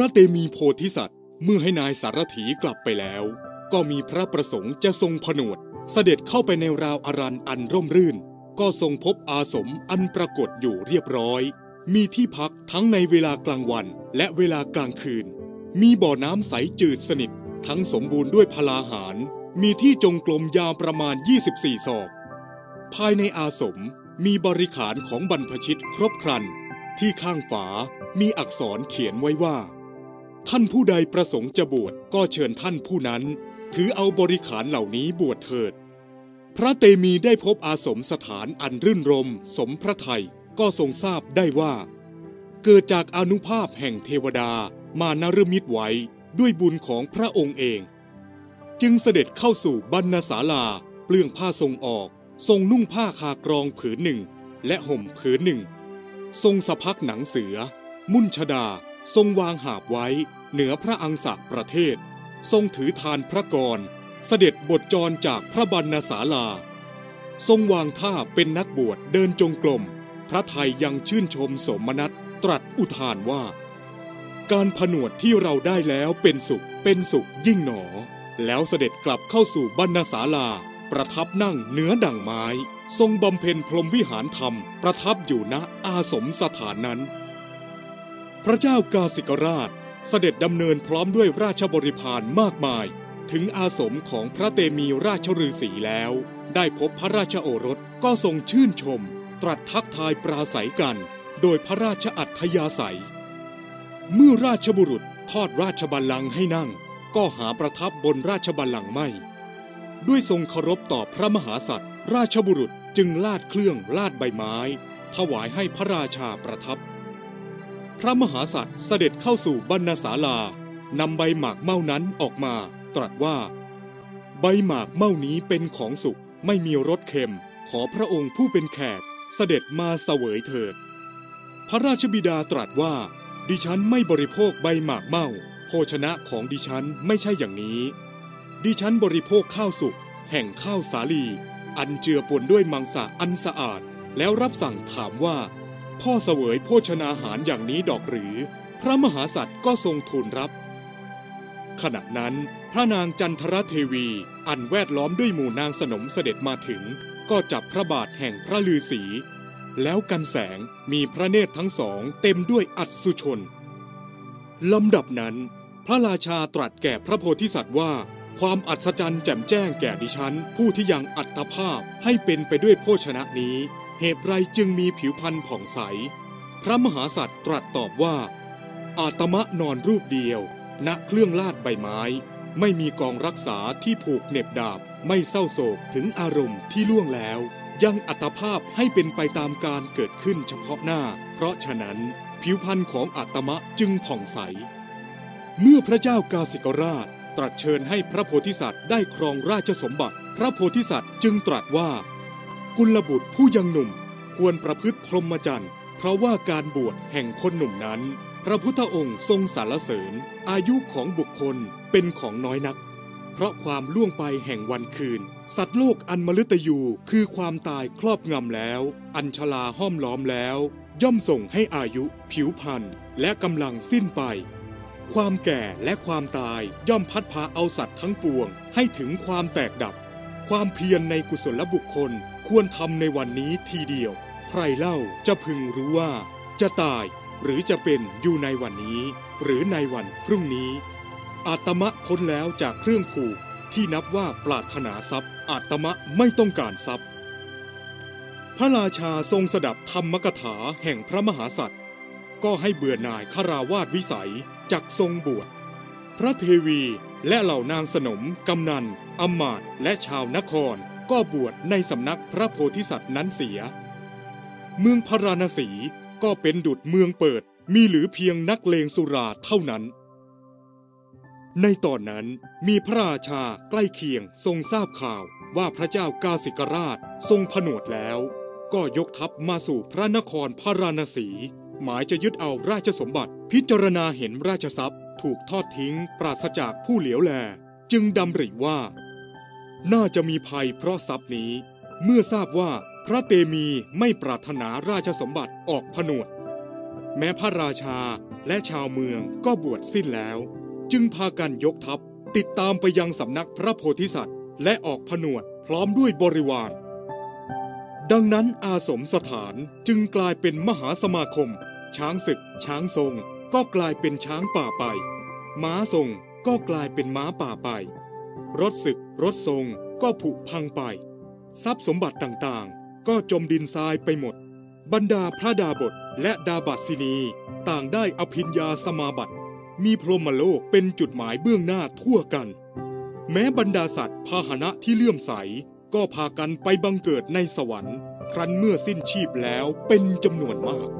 ระเตมีโพธิสัตว์ เมื่อให้นายสารถีกลับไปแล้ว ก็มีพระประสงค์จะทรงผนวด เสด็จเข้าไปในราวอารันอันร่มรื่น ก็ทรงพบอาสมอันปรากฏอยู่เรียบร้อย มีที่พักทั้งในเวลากลางวันและเวลากลางคืน มีบ่อน้ำใสจืดสนิท ทั้งสมบูรณ์ด้วยพลาหาร มีที่จงกลมยาวประมาณ 24 ศอก ภายในอาสมมีบริขารของบรรพชิตครบครัน ที่ข้างฝามีอักษรเขียนไว้ว่า ท่านผู้ใดประสงค์จะบวชก็เชิญท่านผู้นั้น ถือเอาบริขารเหล่านี้บวชเถิด พระเตมีได้พบอาสมสถานอันรื่นรม สมพระไทยก็ทรงทราบได้ว่า เกิดจากอนุภาพแห่งเทวดามานรมิตไว้ด้วยบุญของพระองค์เอง จึงเสด็จเข้าสู่บรรณศาลาเปลืองผ้าทรงออก ทรงนุ่งผ้าคากรองผืนหนึ่ง และห่มผืนหนึ่ง ทรงสะพักหนังเสือ มุ่นชดา ทรงวางหาบไว้ เหนือพระอังสะประเทศ ทรงถือทานพระกร เสด็จบทจรจากพระบรรณศาลา ทรงวางท่าเป็นนักบวชเดินจงกรมพระไทยยังชื่นชมสมนัตตรัสอุทานว่า การผนวดที่เราได้แล้วเป็นสุขเป็นสุขยิ่งหนอ แล้วเสด็จกลับเข้าสู่บรรณศาลา ประทับนั่งเหนือดั่งไม้ ทรงบำเพ็ญพรหมวิหารธรรม ประทับอยู่ณอาสมสถานนั้น พระเจ้ากาสิกราช เสด็จดำเนินพร้อมด้วยราชบริพารมากมาย ถึงอาสมของพระเตมีราชฤาษีแล้ว ได้พบพระราชโอรสก็ทรงชื่นชม ตรัสทักทายปราศัยกัน โดยพระราชอัธยาศัย เมื่อราชบุรุษทอดราชบัลลังก์ให้นั่ง ก็หาประทับบนราชบัลลังก์ไม่ ด้วยทรงเคารพต่อพระมหาสัตว์ราชบุรุษจึงลาดเครื่องลาดใบไม้ ถวายให้พระราชาประทับ พระมหาสัตว์เสด็จเข้าสู่บรรณศาลานำใบหมากเม่านั้นออกมา ตรัสว่า ใบหมากเม่านี้เป็นของสุขไม่มีรสเค็ม ขอพระองค์ผู้เป็นแขก เสด็จมาเสวยเถิด พระราชบิดาตรัสว่า ดิฉันไม่บริโภคใบหมากเม่า โภชนะของดิฉันไม่ใช่อย่างนี้ ดิฉันบริโภคข้าวสุกแห่งข้าวสาลี อันเจือปนด้วยมังสะอันสะอาด แล้วรับสั่งถามว่า พ่อเสวยโภชนาหารอย่างนี้ดอกหรือ พระมหาสัตว์ก็ทรงทูลรับ ขณะนั้น พระนางจันทรเทวี อันแวดล้อมด้วยหมู่นางสนมเสด็จมาถึง ก็จับพระบาทแห่งพระลือศีแล้วกันแสงมีพระเนตรทั้งสองเต็มด้วยอัศชนลำดับนั้น พระราชาตรัสแก่พระโพธิสัตว์ว่า ความอัศจรรย์แจ่มแจ้งแก่ดิฉัน ผู้ที่ยังอัตภาพให้เป็นไปด้วยโภชนะนี้ เหตุไรจึงมีผิวพรรณผ่องใส พระมหาสัตว์ตรัสตอบว่า อาตมะนอนรูปเดียว ณเครื่องลาดใบไม้ ไม่มีกองรักษาที่ผูกเน็บดาบ ไม่เศร้าโศกถึงอารมณ์ที่ล่วงแล้ว ยังอัตภาพให้เป็นไปตามการเกิดขึ้นเฉพาะหน้า เพราะฉะนั้น ผิวพรรณของอาตมะจึงผ่องใส เมื่อพระเจ้ากาสิกราชตรัสเชิญให้พระโพธิสัตว์ได้ครองราชสมบัติ พระโพธิสัตว์จึงตรัสว่า กุลบุตรผู้ยังหนุ่มควรประพฤติพรหมจรรย์เพราะว่าการบวชแห่งคนหนุ่มนั้น พระพุทธองค์ทรงสรรเสริญ อายุของบุคคลเป็นของน้อยนัก เพราะความล่วงไปแห่งวันคืน สัตว์โลกอันมฤตยูคือความตายครอบงำแล้ว อัญชลาห้อมล้อมแล้ว ย่อมส่งให้อายุ ผิวพรรณและกำลังสิ้นไป ความแก่และความตายย่อมพัดพาเอาสัตว์ทั้งปวงให้ถึงความแตกดับ ความเพียรในกุศลบุคคลควรทำในวันนี้ทีเดียว ใครเล่าจะพึงรู้ว่า จะตายหรือจะเป็นอยู่ในวันนี้ หรือในวันพรุ่งนี้ อาตมะพ้นแล้วจากเครื่องผูกที่นับว่าปรารถนาทรัพย์ อาตมะไม่ต้องการทรัพย์ พระราชาทรงสดับธรรมกถาแห่งพระมหาสัตว์ก็ให้เบื่อหน่ายคาราวาสวิสัยจักทรงบวชพระเทวีและเหล่านางสนมกำนัน อำมาตย์และชาวนครก็บวชในสำนักพระโพธิสัตว์นั้นเสีย เมืองพาราณสีก็เป็นดุดเมืองเปิดมีหรือเพียงนักเลงสุราเท่านั้น ในตอนนั้นมีพระราชาใกล้เคียงทรงทราบข่าวว่าพระเจ้ากาสิกราชทรงผนวดแล้ว ก็ยกทัพมาสู่พระนครพาราณสี หมายจะยึดเอาราชสมบัติ พิจารณาเห็นราชทรัพย์ ถูกทอดทิ้งปราศจากผู้เหลียวแล จึงดำริว่า น่าจะมีภัยเพราะทรัพย์นี้ เมื่อทราบว่าพระเตมีไม่ปรารถนาราชสมบัติออกผนวด แม้พระราชาและชาวเมืองก็บวชสิ้นแล้ว จึงพากันยกทัพติดตามไปยังสำนักพระโพธิสัตว์ และออกผนวดพร้อมด้วยบริวาร ดังนั้นอาสมสถานจึงกลายเป็นมหาสมาคม ช้างศึก ช้างทรง ก็กลายเป็นช้างป่าไป ม้าทรงก็กลายเป็นม้าป่าไป รถศึก รถทรงก็ผุพังไป ทรัพย์สมบัติต่างๆ ก็จมดินทรายไปหมด บรรดาพระดาบทและดาบัสินี ต่างได้อภิญญาสมาบัติ มีพรหมโลกเป็นจุดหมายเบื้องหน้าทั่วกัน แม้บรรดาสัตว์พาหนะที่เลื่อมใส ก็พากันไปบังเกิดในสวรรค์ ครั้นเมื่อสิ้นชีพแล้วเป็นจำนวนมาก